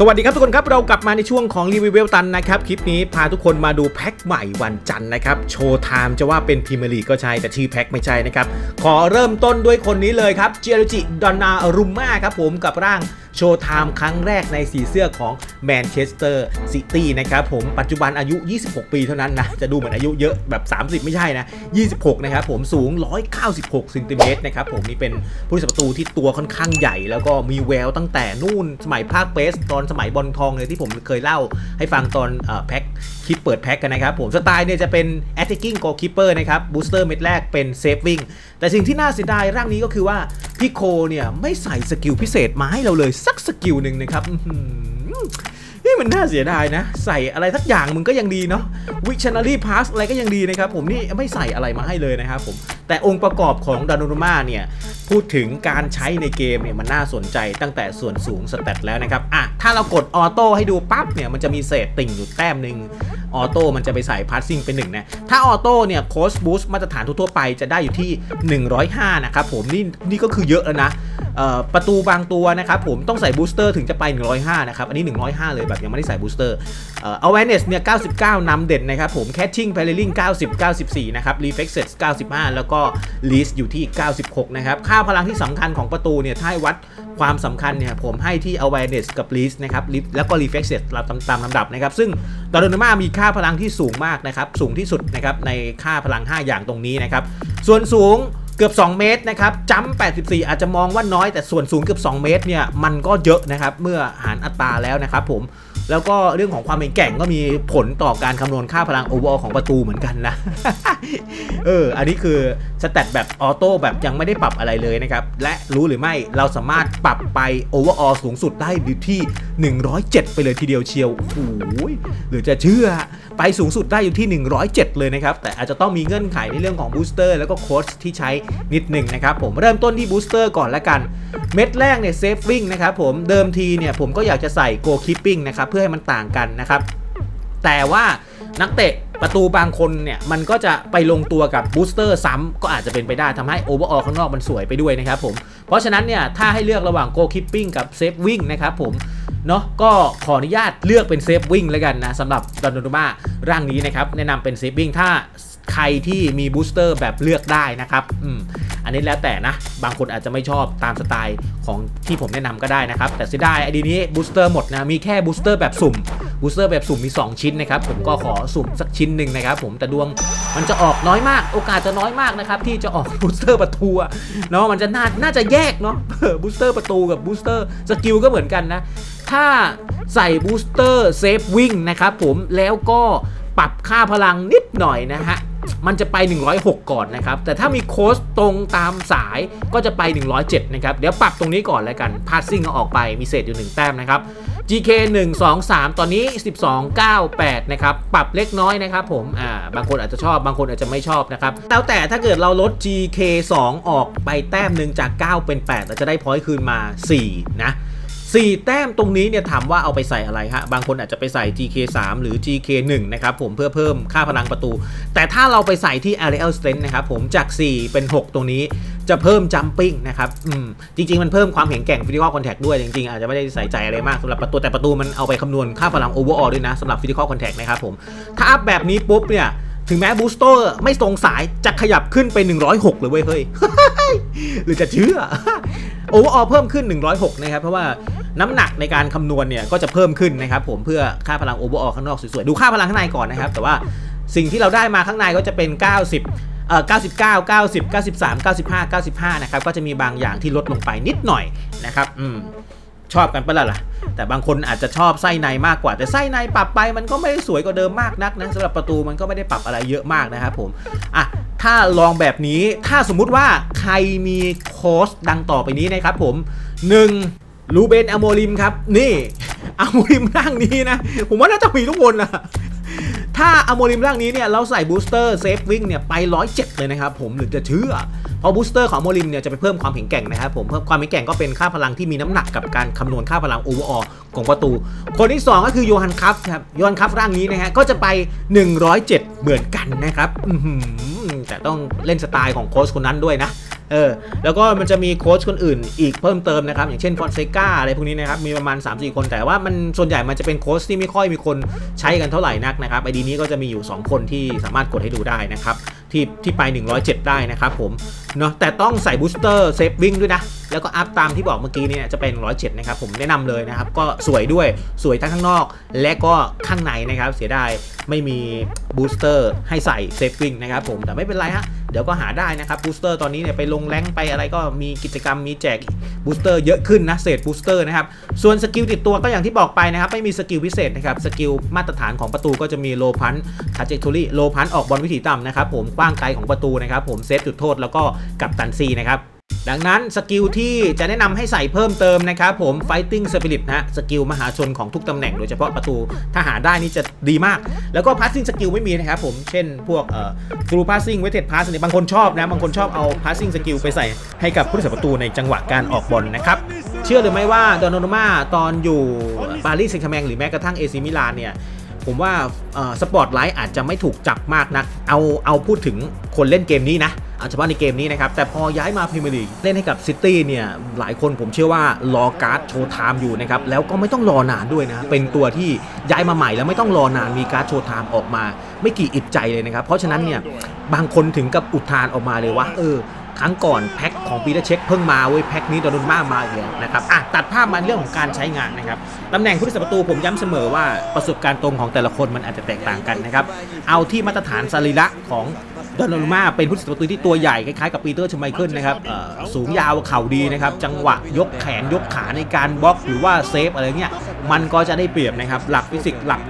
สวัสดีครับทุกคนครับ เรากลับมาในช่วงของรีวิวเวลตันนะครับ คลิปนี้พาทุกคนมาดูแพ็คใหม่วันจันทร์นะครับ โชว์ไทม์จะว่าเป็นพรีเมียร์ลีกก็ใช่แต่ชื่อแพ็คไม่ใช่นะครับ ขอเริ่มต้นด้วยคนนี้เลยครับเจโรจิดอนนารุมมาครับผมกับร่าง โชว์ไทม์ครั้งแรกในสีเสื้อของแมนเชสเตอร์ซิตี้นะครับผมปัจจุบันอายุ 26 ปีเท่านั้นนะ จะดูเหมือนอายุเยอะแบบ 30 ไม่ใช่นะ 26 นะครับผมสูง 196ซนติเมตรนะครับผมนี่เป็นผู้รักษาประตูที่ตัวค่อนข้างใหญ่ แล้วก็มีแววตั้งแต่นู่นสมัยภาคเบสตอนสมัยบอลทองเลยที่ผมเคยเล่าให้ฟังตอนเอ่อแพ็ก คลิปเปิดแพ็กกันนะครับผมสไตล์เนี่ยจะเป็น attacking goalkeeper นะครับ booster เม็ดแรกเป็น saving แต่สิ่งที่น่าเสียดายร่างนี้ก็คือว่าพี่โคเนี่ยไม่ใส่สกิลพิเศษมาให้เราเลยสักสกิลหนึ่งนะครับ มันน่าเสียดายนะ ใส่อะไรสักอย่างมึงก็ยังดีเนาะวิช i นารีพาสอะไรก็ยังดีนะครับผมนี่ไม่ใส่อะไรมาให้เลยนะครับผมแต่องค์ประกอบของดานุรุมาเนี่ยพูดถึงการใช้ในเกมเนี่ยมันน่าสนใจตั้งแต่ส่วนสูงสเตตแล้วนะครับอะถ้าเรากดออโต้ให้ดูปั๊บเนี่ยมันจะมีเศษติ่งอยู่แต้มหนึ่งออโต้มันจะไปใส่พาสซิ่งเป็นหนึ่งนะถ้าออโต้เนี่ยโคสบูสมาตรฐานทั่วไปจะได้อยู่ที่ 105 นะครับผมนี่นี่ก็คือเยอะแล้วนะ ประตูบางตัวนะครับผมต้องใส่บูสเตอร์ถึงจะไป 105 นะครับ อันนี้ 105 เลยแบบยังไม่ได้ใส่บูสเตอร์เอ่อ awareness เนี่ย 99นำเด่นนะครับผม catching paralleling 90 94 นะครับ reflexes 95 แล้วก็ least อยู่ที่ 96 นะครับ ค่าพลังที่สำคัญของประตูเนี่ยถ้าวัดความสำคัญเนี่ยผมให้ที่ awareness กับ least นะครับ Least แล้วก็ reflexes ตามตามลำดับนะครับ ซึ่งดาร์โดนามามีค่าพลังที่สูงมากนะครับ สูงที่สุดนะครับในค่าพลัง 5 อย่างตรงนี้นะครับ ส่วนสูง เกือบ 2 เมตรนะครับจัมป์84 อาจจะมองว่าน้อยแต่ส่วนสูงเกือบ 2 เมตรเนี่ยมันก็เยอะนะครับเมื่อหารอัตราแล้วนะครับผม แล้วก็เรื่องของความเป็นแกร่งก็มีผลต่อการคำนวณค่าพลังโอเวอร์ของประตูเหมือนกันนะ เออ อันนี้คือสแตทแบบออโต้แบบยังไม่ได้ปรับอะไรเลยนะครับ และรู้หรือไม่เราสามารถปรับไปโอเวอร์ออสูงสุดได้อยู่ที่ 107 ไปเลยทีเดียวเชียวโอ้โหหรือจะเชื่อไปสูงสุดได้อยู่ที่ 107 เลยนะครับ แต่อาจจะต้องมีเงื่อนไขในเรื่องของบูสเตอร์แล้วก็โค้ชที่ใช้นิดหนึ่งนะครับผมเริ่มต้นที่บูสเตอร์ก่อนละกัน เม็ดแรกเนี่ยเซฟวิ่งนะครับผมเดิมทีเนี่ยผมก็อยากจะใส่โกคิปปิ้งนะครับเพื่อให้มันต่างกันนะครับ แต่ว่านักเตะประตูบางคนเนี่ยมันก็จะไปลงตัวกับบูสเตอร์ซ้ำก็อาจจะเป็นไปได้ทำให้โอเวอร์ออข้างนอกมันสวยไปด้วยนะครับผมเพราะฉะนั้นเนี่ยถ้าให้เลือกระหว่างโกคิปปิ้งกับเซฟวิ่งนะครับผมเนาะก็ขออนุญาตเลือกเป็นเซฟวิ่งแล้วกันนะสำหรับดอนโดมาร่างนี้นะครับแนะนำเป็นเซฟวิ่งถ้าใครที่มีบูสเตอร์แบบเลือกได้นะครับอืม อันนี้แล้วแต่นะ บางคนอาจจะไม่ชอบตามสไตล์ของที่ผมแนะนำก็ได้นะครับ แต่เสียดายไอดีนี้บูสเตอร์หมดนะ มีแค่บูสเตอร์แบบสุ่มบูสเตอร์แบบสุ่มมี 2 ชิ้นนะครับ ผมก็ขอสุ่มสักชิ้นหนึ่งนะครับผมแต่ดวงมันจะออกน้อยมาก โอกาสจะน้อยมากนะครับ ที่จะออกบูสเตอร์ประตูเนาะมันจะน่าน่าจะแยกเนาะบูสเตอร์ประตูกับบูสเตอร์สกิลก็เหมือนกันนะ ถ้าใส่บูสเตอร์เซฟวิ่งนะครับผมแล้วก็ปรับค่าพลังนิดหน่อยนะฮะ มันจะไป 106 ก่อนนะครับ แต่ถ้ามีโค้ชตรงตามสายก็จะไป 107 นะครับ เดี๋ยวปรับตรงนี้ก่อนแล้วกัน พาสซิ่งเอาออกไปมีเศษอยู่ 1 แต้มนะครับ GK 1 2 3 ตอนนี้ 12 9 8 นะครับ ปรับเล็กน้อยนะครับผม อ่า บางคนอาจจะชอบ บางคนอาจจะไม่ชอบนะครับ แล้วแต่ถ้าเกิดเราลด GK 2 ออกไปแต้มหนึ่งจาก 9 เป็น 8 เราจะได้พอยต์คืนมา 4 นะ 4 แต้มตรงนี้เนี่ยถามว่าเอาไปใส่อะไรฮะ บางคนอาจจะไปใส่ GK 3หรือ GK 1นะครับผมเพื่อเพิ่มค่าพลังประตู แต่ถ้าเราไปใส่ที่ Aerial Strength นะครับผมจาก 4 เป็น 6 ตรงนี้จะเพิ่ม Jumping นะครับอืมจริง ๆ มันเพิ่มความแข็งแกร่ง Physical Contact ด้วย จริง ๆ อาจจะไม่ได้ใส่ใจอะไรมากสำหรับประตูแต่ประตูมันเอาไปคำนวณค่าพลัง Overall ด้วยนะสำหรับ Physical Contact นะครับผมถ้าอัพแบบนี้ปุ๊บเนี่ย ถึงแม้บูสเตอร์ไม่ตรงสายจะขยับขึ้นไป 106 เลยเว้ยเฮ้ย หรือจะเชื่อโอเวอร์ออเพิ่มขึ้น 106 นะครับ เพราะว่าน้ำหนักในการคำนวณเนี่ย ก็จะเพิ่มขึ้นนะครับผมเพื่อค่าพลังโอเวอร์ออข้างนอกสวยๆ ดูค่าพลังข้างในก่อนนะครับ แต่ว่าสิ่งที่เราได้มาข้างในก็จะเป็น 90เอ่อ99 90 93 95 95 นะครับ ก็จะมีบางอย่างที่ลดลงไปนิดหน่อยนะครับ อืม ชอบกันปะล่ะล่ะ แต่บางคนอาจจะชอบไส้ในมากกว่า แต่ไส้ในปรับไปมันก็ไม่ได้สวยกว่าเดิมมากนักนะสำหรับประตูมันก็ไม่ได้ปรับอะไรเยอะมากนะครับผมอะถ้าลองแบบนี้ถ้าสมมุติว่าใครมีโค้ชดังต่อไปนี้นะครับผม 1. ลูเบนอโมริมครับ นี่อโมริมร่างนี้นะ ผมว่าน่าจะมีทุกคนนะ ถ้าอโมริมร่างนี้เนี่ยเราใส่บูสเตอร์เซฟวิ่งเนี่ยไป107เลยนะครับผมหรือจะเชื่อเพราะบูสเตอร์ของอโมริมเนี่ยจะไปเพิ่มความแข็งแกร่งนะครับผมเพิ่มความแข็งแกร่งก็เป็นค่าพลังที่มีน้ำหนักกับการคำนวณค่าพลังโอเวอร์ออของประตู คนที่ 2 ก็คือโยฮันคัฟครับโยฮันคัฟร่างนี้นะฮะก็จะไป 107 เหมือนกันนะครับแต่ต้องเล่นสไตล์ของโค้ชคนนั้นด้วยนะ เออแล้วก็มันจะมีโค้ชคนอื่นอีกเพิ่มเติมนะครับ อย่างเช่นฟอนเซกาอะไรพวกนี้นะครับมีประมาณ 3-4 คน แต่ว่ามันส่วนใหญ่มันจะเป็นโค้ชที่ไม่ค่อยมีคนใช้กันเท่าไหร่นักนะครับไอดีนี้ก็จะมีอยู่ 2 คนที่สามารถกดให้ดูได้นะครับที่ที่ไป 107 ได้นะครับผมเนาะแต่ต้องใส่บูสเตอร์เซฟวิ่งด้วยนะ แล้วก็อัพตามที่บอกเมื่อกี้นี้เนี่ยจะเป็น 107 นะครับ ผมแนะนำเลยนะครับ ก็สวยด้วยสวยทั้งข้างนอก และก็ข้างในนะครับ เสียดายไม่มีบูสเตอร์ให้ใส่เซฟวิ่งนะครับผมแต่ไม่เป็นไรฮะ เดี๋ยวก็หาได้นะครับบูสเตอร์ตอนนี้เนี่ยไปลงแรงไปอะไรก็มีกิจกรรมมีแจกบูสเตอร์เยอะขึ้นนะเศษบูสเตอร์นะครับส่วนสกิลติดตัวก็อย่างที่บอกไปนะครับไม่มีสกิลพิเศษนะครับสกิลมาตรฐานของประตูก็จะมีโลพันทาเจคทอรี่โลพันออกบอลวิถีต่ำนะครับผมกว้างไกลของประตูนะครับผมเซฟจุดโทษแล้วก็กับตันซีนะครับ ดังนั้นสกิลที่จะแนะนำให้ใส่เพิ่มเติมนะครับผม Fighting Spirit นะฮะสกิลมหาชนของทุกตำแหน่งโดยเฉพาะประตูถ้าหาได้นี่จะดีมาก แล้วก็ Passing Skill ไม่มีนะครับผมเช่นพวกเอ่อ Through Passing Weighted Pass เนี่ยบางคนชอบนะ บางคนชอบเอา Passing Skill ไปใส่ให้กับผู้รักษาประตูในจังหวะการออกบอลนะครับ เชื่อหรือไม่ว่าดอนโนมาตอนอยู่ปารีสแซงต์แชร์แมงหรือแม้กระทั่งเอซิมิลานเนี่ยผมว่าสปอร์ตไลท์อาจจะไม่ถูกจับมากนักเอาเอาพูดถึงคนเล่นเกมนี้นะ อาเฉพาะในเกมนี้นะครับ แต่พอย้ายมาพรีเมียร์ลีกเล่นให้กับซิตี้เนี่ย หลายคนผมเชื่อว่ารอการ์ดโชว์ไทม์อยู่นะครับ แล้วก็ไม่ต้องรอนานด้วยนะ เป็นตัวที่ย้ายมาใหม่แล้วไม่ต้องรอนานมีการ์ดโชว์ไทม์ออกมา ไม่กี่อิดใจเลยนะครับ เพราะฉะนั้นเนี่ยบางคนถึงกับอุทานออกมาเลยว่าเออครั้งก่อนแพ็คของปีเตอร์เช็คเพิ่งมาเว้ยแพ็คนี้ดอนุนมามาอีกแล้วนะครับอะตัดภาพมาเรื่องของการใช้งานนะครับตำแหน่งผู้รักษาประตูผมย้ำเสมอว่าประสบการณ์ตรงของแต่ละคนมันอาจจะแตกต่างกันนะครับเอาที่มาตรฐานสรีระของ ดอนนุมาเป็นผู้รักษาประตูที่ตัวใหญ่คล้ายๆกับปีเตอร์ชไมเคิลนะครับสูงยาวเข่าดีนะครับ จังหวะยกแขนยกขาในการบล็อกหรือว่าเซฟอะไรเงี้ยมันก็จะได้เปรียบนะครับ หลักฟิสิกส์หลัก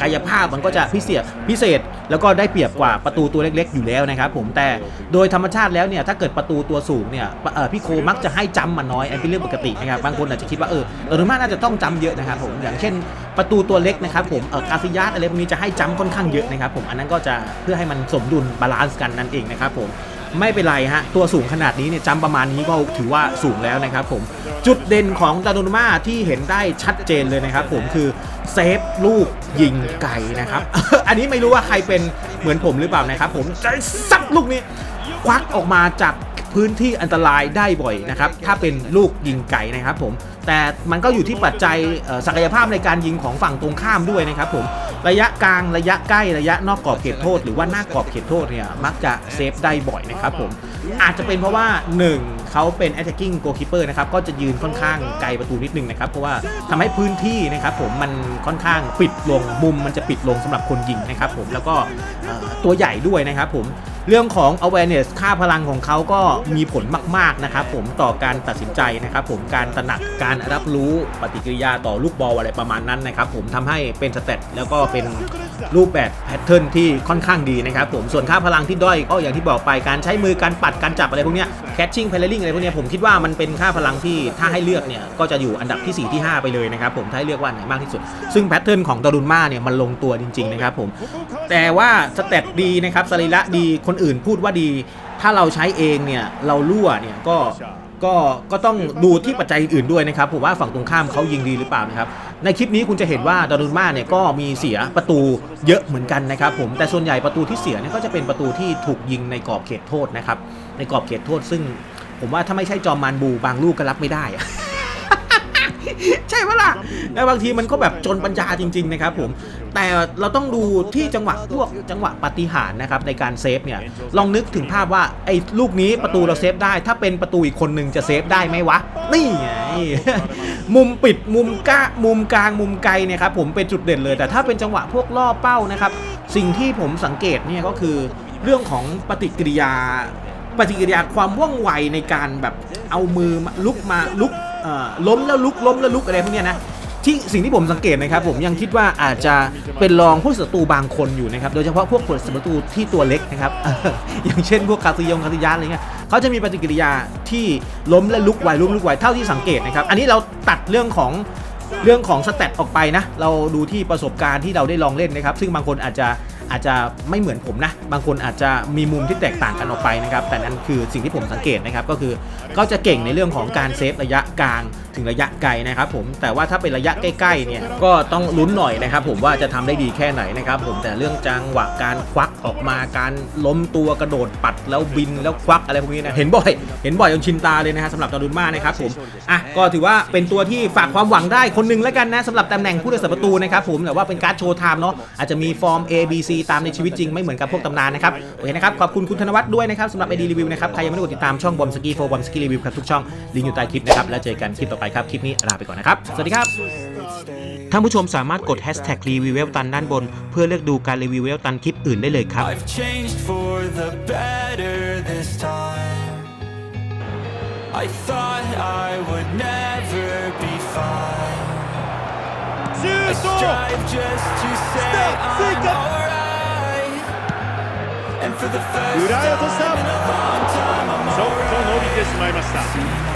กายภาพมันก็จะพิเศษพิเศษ แล้วก็ได้เปรียบกว่าประตูตัวเล็กๆ อยู่แล้วนะครับผมแต่โดยธรรมชาติแล้วเนี่ยถ้าเกิดประตูตัวสูงเนี่ยพี่โคมักจะให้จำมันน้อยอันเป็นเรื่องปกตินะครับบางคนอาจจะคิดว่าเออเออนุมาน่าจะต้องจำเยอะนะครับผมอย่างเช่นประตูตัวเล็กนะครับผมกาซิยาสอะไรพวกนี้จะให้จำค่อนข้างเยอะนะครับผมอันนั้นก็จะเพื่อให้มันสมดุลบาลานซ์กันนั่นเองนะครับผมไม่เป็นไรฮะ ตัวสูงขนาดนี้เนี่ยจำประมาณนี้ก็ถือว่าสูงแล้วนะครับผม จุดเด่นของดานุมาที่เห็นได้ชัดเจนเลยนะครับผมคือเซฟลูกยิงไก่นะครับ อันนี้ไม่รู้ว่าใครเป็นเหมือนผมหรือเปล่านะครับผมใจซับลูกนี้ ควักออกมาจากพื้นที่อันตรายได้บ่อยนะครับ ถ้าเป็นลูกยิงไก่นะครับผม แต่มันก็อยู่ที่ปัจจัยศักยภาพในการยิงของฝั่งตรงข้ามด้วยนะครับผมระยะกลางระยะใกล้ระยะนอกกรอบเขตโทษ หรือว่าหน้ากรอบเขตโทษเนี่ยมักจะเซฟได้บ่อยนะครับผมอาจจะเป็นเพราะว่า 1 เขาเป็น attacking goalkeeper นะครับก็จะยืนค่อนข้างไกลประตูนิดนึงนะครับเพราะว่าทำให้พื้นที่นะครับผมมันค่อนข้างปิดลงมุมมันจะปิดลงสำหรับคนยิงนะครับผมแล้วก็ตัวใหญ่ด้วยนะครับผม เรื่องของ awareness ค่าพลังของเขาก็มีผลมาก ๆ นะครับผมต่อการตัดสินใจนะครับผมการตระหนักการรับรู้ปฏิกิริยาต่อลูกบอลอะไรประมาณนั้นนะครับผมทำให้เป็นสเตตแล้วก็เป็นรูปแบบแพทเทิร์นที่ค่อนข้างดีนะครับผมส่วนค่าพลังที่ด้อยก็อย่างที่บอกไปการใช้มือการปัดการจับอะไรพวกเนี้ย catching p a r a l l i n g อะไรพวกเนี้ยผมคิดว่ามันเป็นค่าพลังที่ถ้าให้เลือกเนี่ยก็จะอยู่อันดับที่ 4 ที่ 5 ไปเลยนะครับผมถ้าให้เลือกว่าไหนมากที่สุด ซึ่งแพทเทิร์นของดารุนมาเนี่ยมันลงตัวจริงๆนะครับผมแต่ว่าสเตตดีนะครับสรีระดีคนอื่นพูดว่าดี ถ้าเราใช้เองเนี่ยเรารั่วเนี่ยก็ก็ก็ต้องดูที่ปัจจัยอื่นด้วยนะครับผมว่าฝั่งตรงข้ามเขายิงดีหรือเปล่านะครับในคลิปนี้คุณจะเห็นว่าดารุนมาเนี่ยก็มีเสียประตูเยอะเหมือนกันนะครับผมแต่ส่วนใหญ่ประตูที่เสียเนี่ยก็จะเป็นประตูที่ถูกยิงในกรอบเขตโทษนะครับในกรอบเขตโทษ ซึ่งผมว่าถ้าไม่ใช่จอมมานบูบางลูกก็รับไม่ได้อะใช่ปะล่ะแล้วบางทีมันก็แบบจนปัญญาจริง ๆ นะครับผม แต่เราต้องดูที่จังหวะพวกจังหวะปฏิหารนะครับในการเซฟเนี่ยลองนึกถึงภาพว่าไอ้ลูกนี้ประตูเราเซฟได้ ถ้าเป็นประตูอีกคนหนึ่งจะเซฟได้ไหมวะ นี่ไงมุมปิดมุมกะมุมกลางมุมไกลเนี่ยครับผมเป็นจุดเด่นเลย แต่ถ้าเป็นจังหวะพวกล่อเป้านะครับ สิ่งที่ผมสังเกตเนี่ยก็คือเรื่องของปฏิกิริยา ปฏิกิริยาความว่องไวในการแบบเอามือลุกมาลุกล้มแล้วลุกล้มแล้วลุกอะไรพวกเนี้ยนะ ที่สิ่งที่ผมสังเกตนะครับผมยังคิดว่าอาจจะเป็นรองผู้ศัตรูบางคนอยู่นะครับโดยเฉพาะพวกผู้ศัตรูที่ตัวเล็กนะครับอย่างเช่นพวกคาซิยงคาซิยะอะไรเงี้ยเขาจะมีปฏิกิริยาที่ล้มและลุกไวล้มลุกไวเท่าที่สังเกตนะครับอันนี้เราตัดเรื่องของเรื่องของสเตตออกไปนะ เราดูที่ประสบการณ์ที่เราได้ลองเล่นนะครับ ซึ่งบางคนอาจจะอาจจะไม่เหมือนผมนะ บางคนอาจจะมีมุมที่แตกต่างกันออกไปนะครับ แต่นั่นคือสิ่งที่ผมสังเกตนะครับ ก็คือก็จะเก่งในเรื่องของการเซฟระยะกลาง ถึงระยะไกลนะครับผมแต่ว่าถ้าเป็นระยะใกล้ๆเนี่ยก็ต้องลุ้นหน่อยนะครับผมว่าจะทำได้ดีแค่ไหนนะครับผมแต่เรื่องจังหวะการควักออกมาการล้มตัวกระโดดปัดแล้วบินแล้วควักอะไรพวกนี้นะเห็นบ่อยเห็นบ่อยจนชินตาเลยนะฮะสำหรับจอรุนมานะครับผมอะก็ถือว่าเป็นตัวที่ฝากความหวังได้คนหนึ่งแล้วกันนะสำหรับตำแหน่งผู้รักษาประตูนะครับผมแต่ว่าเป็นการโชว์ไทม์เนาะอาจจะมีฟอร์ม A B C ตามในชีวิตจริงไม่เหมือนกับพวกตำนานนะครับโอเคนะครับขอบคุณคุณธนวัฒน์ด้วยนะครับสำหรับ ID รีวิวนะครับใครยังไม่ได้กดติดตามช่องบอมสกีโฟบอมสกีรีวิวครับทุกช่องลิงก์อยู่ใต้คลิปนะครับแล้วเจอกันคลิปต่อไปครับ คลิปนี้ลาไปก่อนนะครับ สวัสดีครับ ท่านผู้ชมสามารถกดแฮชแท็กรีวิวเวลตันด้านบน เพื่อเลือกดูการรีวิวเวลตันคลิปอื่นได้เลยครับ I've changed for the better this time I thought I would never be fine I strive just to say I'm alright And for the first time in a long time I'm alright ちょっと伸びてしまいました